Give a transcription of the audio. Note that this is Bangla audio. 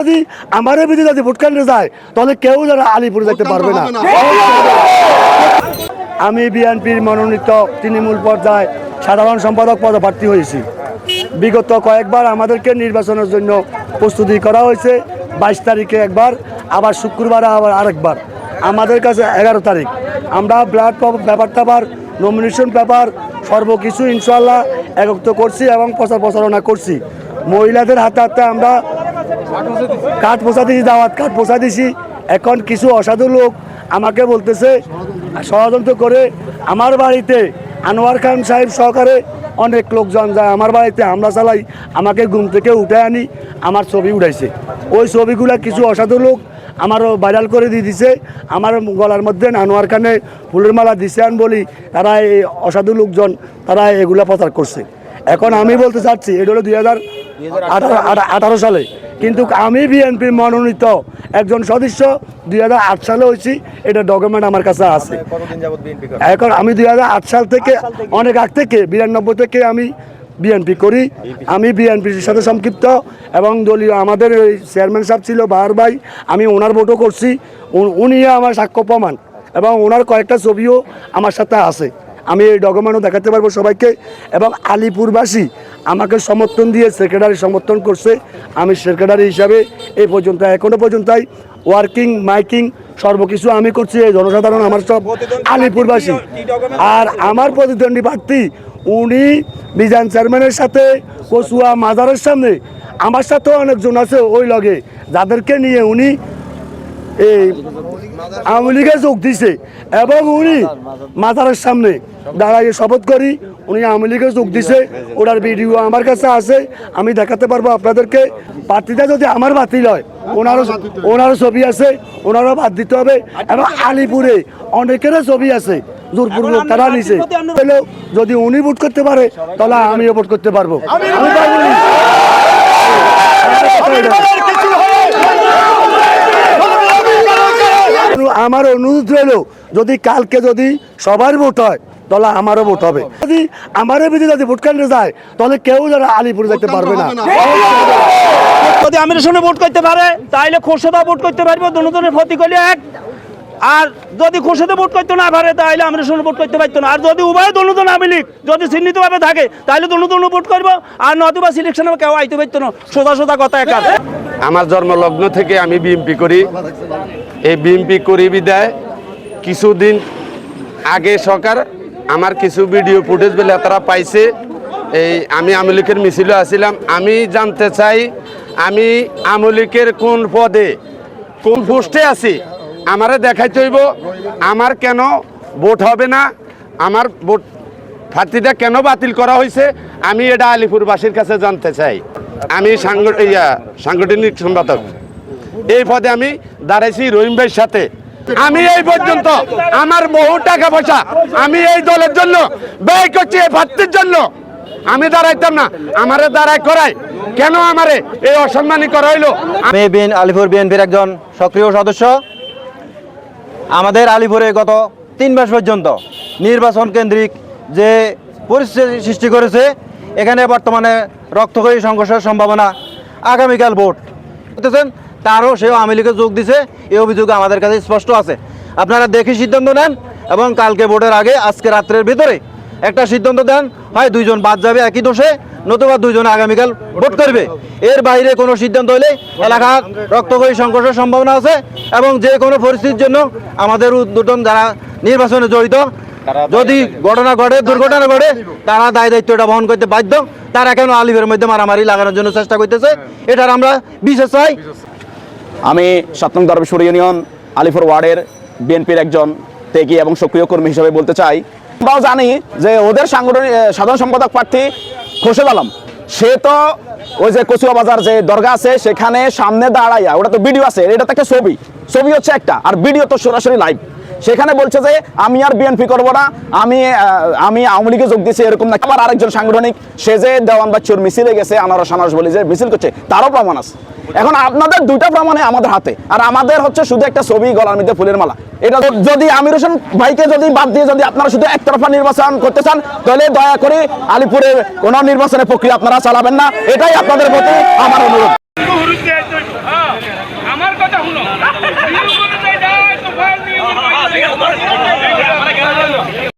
যদি আমাদের বিধি যদি ভোট কেন্দ্রে যায় তাহলে কেউ যেন আলিপুর যেতে পারবে না। আমি বিএনপির মনোনীত তৃণমূল পর্যায়ে সাধারণ সম্পাদক পদপ্রার্থী হয়েছি। বিগত কয়েকবার আমাদেরকে নির্বাচনের জন্য প্রস্তুতি করা হয়েছে। বাইশ তারিখে একবার আবার শুক্রবারে আবার আরেকবার। আমাদের কাছে এগারো তারিখ। আমরা ব্লাড ব্যাপার ট্যাপার নমিনেশন পেপার সর্বকিছু ইনশাল্লাহ একত্র করছি এবং প্রচার প্রচারণা করছি। মহিলাদের হাতে হাতে আমরা কাঠ পোষা দিয়েছি দাওয়াত কাঠ পোষা দিয়েছি এখন কিছু অসাধু লোক আমাকে বলতেছে, ষড়যন্ত্র করে আমার বাড়িতে আনোয়ার খান সাহেব সহকারে অনেক লোকজন যায়, আমার বাড়িতে হামলা চালাই, আমাকে ঘুম থেকে উঠে আনি, আমার ছবি উঠাইছে ওই ছবিগুলা কিছু অসাধু লোক আমারও ভাইরাল করে দিয়ে দিছে, আমার গলার মধ্যে আনোয়ার খানে ফুলের মালা দিছে আন বলি, তারা এই অসাধু লোকজন, তারা এগুলা প্রচার করছে। এখন আমি বলতে চাচ্ছি, এটা হলো দুই হাজার আঠারো সালে। কিন্তু আমি বিএনপির মনোনীত একজন সদস্য দুই হাজার আট সালে হয়েছি এটা ডকুমেন্ট আমার কাছে আছে। এখন আমি দুই হাজার আট সাল থেকে অনেক আগ থেকে বিরানব্বই থেকে আমি বিএনপি করি। আমি বিএনপির সাথে সম্পৃক্ত এবং দলীয় আমাদের ওই চেয়ারম্যান সাহেব ছিল বাহার ভাই আমি ওনার ভোটও করছি। উনি আমার সাক্ষ্য প্রমাণ এবং ওনার কয়েকটা ছবিও আমার সাথে আছে। আমি এই ডকুমেন্টও দেখাতে পারব সবাইকে। এবং আলিপুরবাসী আমাকে সমর্থন দিয়ে সেক্রেটারি সমর্থন করছে। আমি সেক্রেটারি হিসাবে এই পর্যন্ত এখনও পর্যন্তই ওয়ার্কিং মাইকিং সর্বকিছু আমি করছি এই জনসাধারণ আমার সব আলিপুরবাসী। আর আমার প্রতিদ্বন্দ্বী প্রার্থী উনি বিজান চেয়ারম্যানের সাথে কচুয়া মাজারের সামনে। আমার সাথেও অনেকজন আছে ওই লগে যাদেরকে নিয়ে উনি এই আওয়ামী লীগে যোগ দিছে এবং উনি মাজারের সামনে দাঁড়াইয়ে শপথ করি উনি আওয়ামী লীগে যোগ দিছে। ওনার ভিডিও আমার কাছে আছে আমি দেখাতে পারব আপনাদেরকে। প্রার্থীটা যদি আমার বাতিল হয় ওনারও ওনারও ছবি আছে ওনারও বাদ দিতে হবে। এবং আলিপুরে অনেকেরও ছবি আছে জোরপূর্বক তারা নিছে। যদি উনি ভোট করতে পারে তাহলে আমিও ভোট করতে পারব। আমি পারব আমার অনুরোধ রইল যদি কালকে যদি সবার ভোট হয় তাহলে আমারও ভোট হবে। যদি আমারও বিধি যদি ভোট কেন্দ্রে যায় তাহলে কেউ যেন আলিপুরে যেতে পারবে না। যদি আমির সঙ্গে ভোট করতে পারে তাইলে খোরশেদা ভোট করতে পারবে দুজনের ক্ষতি করলে এক। আর যদি খোরশেদে ভোট করতে না পারে, তাহলে আমরা সঙ্গে ভোট করতে পারতো না। আর যদি উভয় দুজন আমিলিক যদি চিহ্নিতভাবে থাকে, তাহলে দুজন ভোট করব। আর নতুবা সিলেকশনে কেউ আইতে পারতো না। সোজা সোজা কথা একা। আমার জন্মলগ্ন থেকে আমি বিএমপি করি। এই বিএমপি করি বিদায়। কিছুদিন আগে সরকার আমার কিছু ভিডিও ফুটেজ বলে তারা পাইছে। এই আমি আমলিকের মিছিলে আসছিলাম আমি জানতে চাই, আমি আমলিকের কোন পদে কোন পোস্টে আছি? আমারে দেখাইতে হইব আমার কেন ভোট হবে না? আমার ভোট প্রার্থীটা কেন বাতিল করা হয়েছে আমি এটা আলিপুরবাসীর কাছে জানতে চাই। আমি ইয়া, সাংগঠনিক সম্পাদক। এই পদে আমি দাঁড়াইছি রহিম ভাইয়ের সাথে। আমি এই পর্যন্ত আমার বহু টাকা পয়সা আমি এই দলের জন্য ব্যয় করছি এই প্রার্থীর জন্য। আমি দাঁড়াইতাম না আমারে দাঁড়াই করাই কেন আমারে এই অসম্মানী করা হইল? আমি বিন আলিপুর বিএনপির একজন সক্রিয় সদস্য। আমাদের আলিপুরে গত তিন মাস পর্যন্ত নির্বাচন কেন্দ্রিক যে পরিস্থিতি সৃষ্টি করেছে, এখানে বর্তমানে রক্তক্ষয়ী সংঘর্ষের সম্ভাবনা আগামীকাল ভোট। করতেছেন তারও সেও আওয়ামী লীগে যোগ দিছে, এই অভিযোগ আমাদের কাছে স্পষ্ট আছে। আপনারা দেখে সিদ্ধান্ত নেন এবং কালকে ভোটের আগে আজকে রাত্রের ভিতরে একটা সিদ্ধান্ত দেন, হয় দুইজন বাদ যাবে একই দোষে, নতুবা দুইজন আগামীকাল ভোট করবে। এর বাইরে কোনো সিদ্ধান্ত হলে এলাকা রক্তক্ষয়ী সংঘর্ষের সম্ভাবনা আছে এবং যে কোনো পরিস্থিতির জন্য আমাদের উদ্বোধন যারা নির্বাচনে জড়িত যদি ঘটনা ঘটে দুর্ঘটনা ঘটে তারা দায় দায়িত্বটা বহন করতে বাধ্য। তারা কেন আলিফের মধ্যে মারামারি লাগানোর জন্য চেষ্টা করতেছে? এটার আমরা বিশেষ চাই। আমি সাত নং দরবেশ্বর ইউনিয়ন আলিপুর ওয়ার্ডের বিএনপির একজন ত্যাগী এবং সক্রিয় কর্মী হিসেবে বলতে চাই। আমরাও জানি যে ওদের সাংগঠনিক সাধারণ সম্পাদক প্রার্থী খোরশেদ আলম সে তো ওই যে কচুয়া বাজার যে দরগা আছে, সেখানে সামনে দাঁড়াইয়া, ওটা তো ভিডিও আছে, এটা তো একটা ছবি। ছবি হচ্ছে একটা, আর ভিডিও তো সরাসরি লাইভ সেখানে বলছে যে, আমি আর বিএনপি করব না, আমি আমি আওয়ামী লীগে যোগ দিয়েছি এরকম না। আবার আরেকজন সাংগঠনিক, সে যে দেওয়ান বাচ্চুর মিছিলে গেছে, আনারস আনারস বলে যে মিছিল করছে, তারও প্রমাণ আছে। এখন আপনাদের দুইটা প্রমাণে আমাদের হাতে, আর আমাদের হচ্ছে শুধু একটা ছবি, গলার মধ্যে ফুলের মালা। এটা যদি আমির হোসেন ভাইকে যদি বাদ দিয়ে যদি আপনারা শুধু একতরফা নির্বাচন করতে চান, তাহলে দয়া করে আলিপুরের কোন নির্বাচনের প্রক্রিয়া আপনারা চালাবেন না। এটাই আপনাদের প্রতি আমার অনুরোধ।